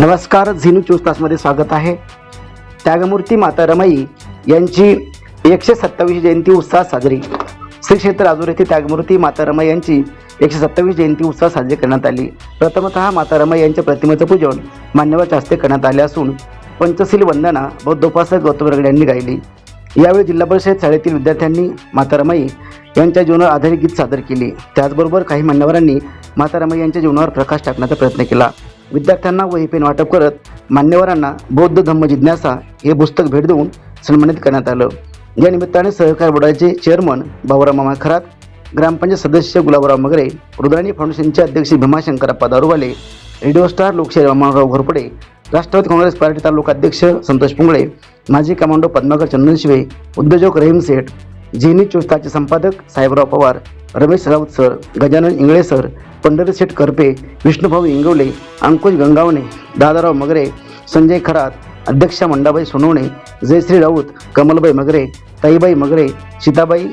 नमस्कार झिनू चोवीस तासमध्ये स्वागत आहे. त्यागमूर्ती माता रमाई यांची एकशे सत्तावीस जयंती उत्साहात साजरी. श्री क्षेत्र राजूर येथे त्यागमूर्ती माता रमाई यांची एकशे सत्तावीस जयंती उत्साहात साजरी करण्यात आली. प्रथमतः माता रमाई यांच्या प्रतिमेचं पूजन मान्यवरच्या हस्ते करण्यात आले असून पंचशील वंदना बौद्धोपासक गौतम रगडे यांनी गायली. यावेळी जिल्हा परिषद शाळेतील विद्यार्थ्यांनी माता रमाई यांच्या जीवनावर आधारित गीत सादर केले. त्याचबरोबर काही मान्यवरांनी माता रमाई यांच्या जीवनावर प्रकाश टाकण्याचा प्रयत्न केला. विद्यार्थ्यांना वही पेन वाटप करत मान्यवरांना बौद्ध धम्म जिज्ञासा हे पुस्तक भेट देऊन सन्मानित करण्यात आलं. या निमित्ताने सहकार बोर्डाचे चेअरमन बाबुराव मामा खरात ग्रामपंचायत सदस्य गुलाबराव मगरे रुद्राणी फाउंडेशनचे अध्यक्ष भीमाशंकरप्पा दारुवाले radio star Lokshahi Ramrao Ghorpade Rashtravadi Congress Party taluka अध्यक्ष संतोष पुंगळे माजी कमांडो पद्माकर चंदनशिवे उद्योजक रहीम सेठ जीनी चोस्ताचे संपादक साहेबराव पवार रमेश राऊत सर गजानन इंगळे सर पंढरी शेठ करपे विष्णुभाऊ इंगवले अंकुश गंगावणे दादाराव मगरे संजय खरात अध्यक्षा मंडाबाई सोनवणे जयश्री राऊत कमलबाई मगरे ताईबाई मगरे सीताबाई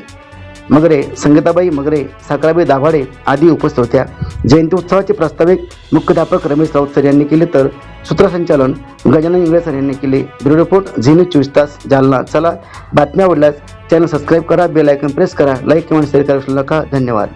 मगरे संगीताबाई मगरे साकराबाई दाभाडे आदी उपस्थित होत्या. जयंती उत्सवाचे प्रास्ताविक मुख्याध्यापक रमेश राऊत सर यांनी केले तर सूत्रसंचालन गजानन इंगळे सर यांनी केले. ब्युरो रिपोर्ट झी न्यूज चोवीस तास जालना. चला बातम्या आवडल्यास चॅनल सबस्क्राईब करा बेल आयकन प्रेस करा लाईक किंवा शेअर करा नका. धन्यवाद.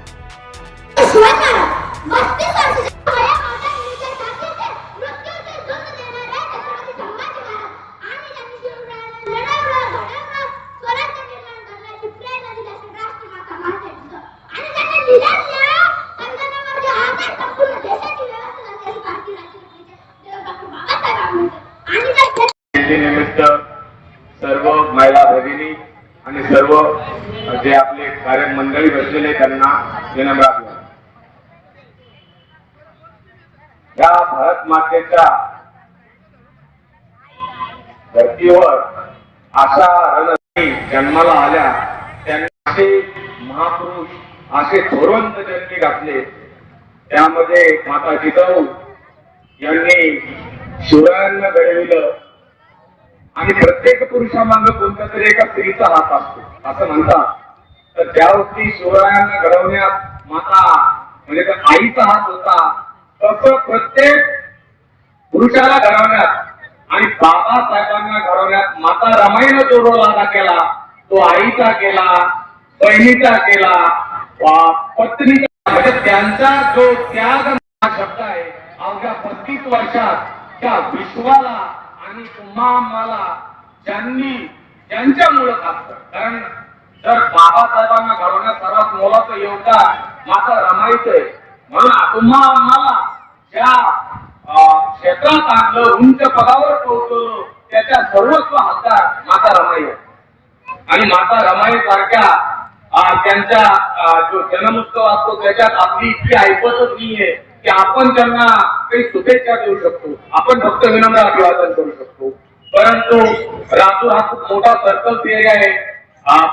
सर्व महिला भगिनी आणि सर्व जे आपले कार्य मंडळी बसलेले त्यांना विनम्र या भारत मातेच्या धर्तीवर अशा रणनी जन्माला आल्या त्यांना असे महापुरुष असे थोरवंत जन्मी घातले. त्यामध्ये माता जिजाऊ यांनी शिवरायांना घडविलं. आणि प्रत्येक पुरुषामाग कोणत्या तरी एका स्त्रीचा हात असतो. असं म्हणतात. तर ज्या वक्ती शिवरायांना घडवण्यात माता म्हणजे त्या आईचा हात होता. तसं प्रत्येक पुरुषाला घडवण्यात आणि बाबासाहेबांना घडवण्यात माता रमाईनं जो रोल अदा केला तो आईचा केला बहिणीचा केला पत्नीचा म्हणजे त्यांचा जो त्याग हा शब्द आहे अवघ्या पस्तीस वर्षात त्या विश्वाला आणि तुम्हा आम्हाला ज्यांनी ज्यांच्यामुळं खातं कारण जर बाबासाहेबांना घडवण्यात सर्वात मोलाचं योगदान माता रमाईचं आहे. म्हणून तुम्हा आम्हाला ज्या क्षेत्रात आणलं उंच पदावर पोहोचवलं त्याच्या सर्वस्व हक्कार माता रमाई आणि माता रमाई सारख्या त्यांच्या जो जन्मोत्सव असतो त्याच्यात आपली इतकी ऐकतच नाहीये की आपण त्यांना काही शुभेच्छा देऊ शकतो. आपण फक्त विनम्र अभिवादन करू शकतो. परंतु लातूर हा खूप मोठा सर्कल एरिया आहे.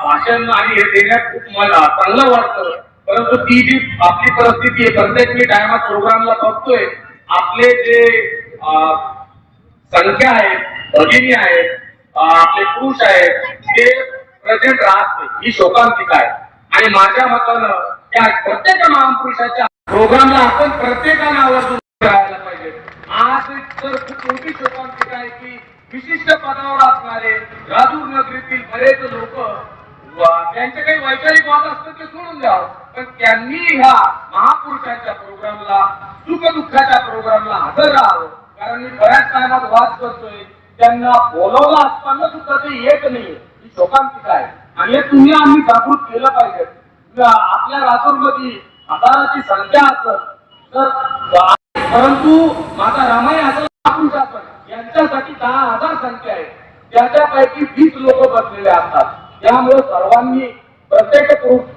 भाषण आणि हे देण्यात खूप मला चांगलं वाटतं. परंतु ती जी आपली परिस्थिती आहे प्रत्येक मी टायमात प्रोग्रामला बघतोय. आपले जे संख्या आहेत भगिनी आहेत आपले पुरुष आहेत ते प्रेझेंट राहत नाही. ही शोकांतिका आहे. आणि माझ्या मतानं त्या प्रत्येक महापुरुषाच्या प्रोग्रामला आपण प्रत्येकानं आवर्जून राहायला पाहिजे आज तर खूप मोठी शोकांतिका आहे की विशिष्ट पदावर असणारे राजूर नगरीतील बरेच लोक त्यांचे काही वैचारिक वाद असतात ते सोडून द्या. पण त्यांनी ह्या महापुरुषांच्या प्रोग्रामला सुख दुःखाच्या प्रोग्रामला हजर राहावं. कारण मी बऱ्याच टायमात वाद करतोय. त्यांना बोलवलं असताना सुद्धा ते येत नाही ही शोकांतिका आहे. आणि हे तुम्ही आम्ही जागृत केलं पाहिजे. आपल्या राजूरमध्ये हजाराची संख्या असत तर परंतु माझा रामाय असं महापुरुष आपण यांच्यासाठी दहा हजार संख्या आहे त्याच्यापैकी वीस लोक बसलेले असतात. त्यामुळे सर्वांनी प्रत्येक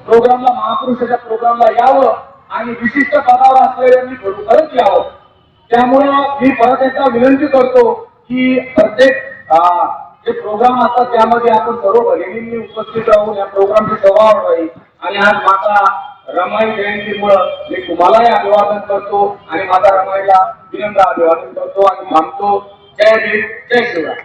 प्रोग्रामला महापुरुषाच्या प्रोग्रामला यावं आणि विशिष्ट पदावर असलेल्यांनी खरोखरच यावं. त्यामुळं मी परत एकदा विनंती करतो की प्रत्येक जे प्रोग्राम असतात त्यामध्ये आपण सर्व भगिनींनी उपस्थित राहून या प्रोग्रामची सभा वाढवावी आणि आज माता रमाई जयंतीमुळं मी तुम्हालाही अभिवादन करतो आणि माता रमाईला विनम्र अभिवादन करतो आणि थांबतो जय भीम जय शिवराय.